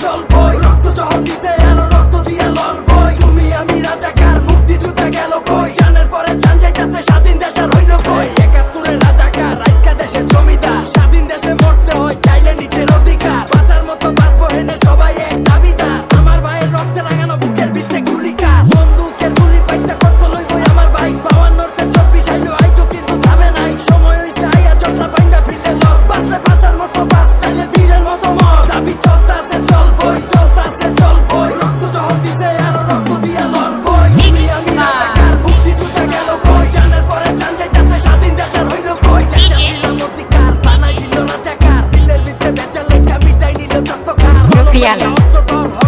Don't sociales.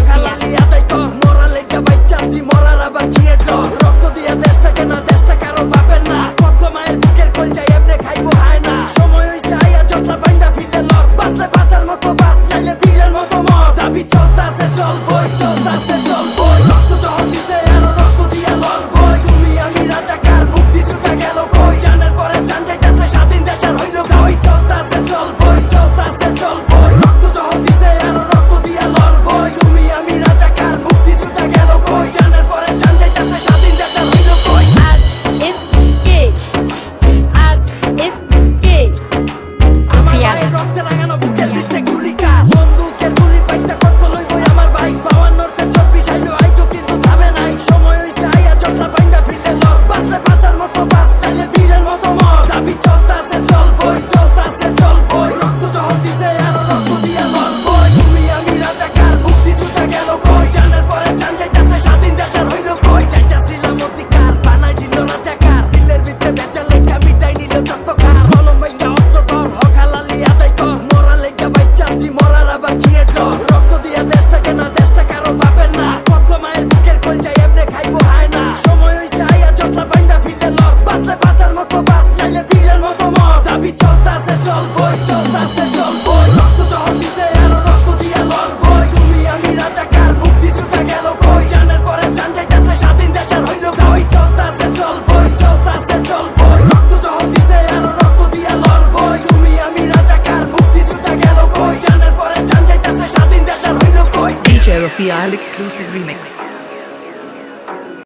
কে? আমার রক্তে রাঙানো বুকের দিতে গুলি ভাবি চলতাছে চল বই চলতাছে চল বই রক্ত চহর দিছে আরও রক্ত দিয়া লড় বই তুমি আমি রাজাকার মুক্তি জুতা গেল কই? জানের পরে জান যাইতাছে, স্বাধীন দেশের হইল কই? চলতাছে চল বই চলতাছে চল বই রক্ত চহর দিছে আরও রক্ত দিয়া লড় বই তুমি আমি রাজাকার মুক্তি জুতা গেল কই? জানের পরে জান যাইতাছে, স্বাধীন দেশের হইল কই? DJ Rafi Al exclusive remix.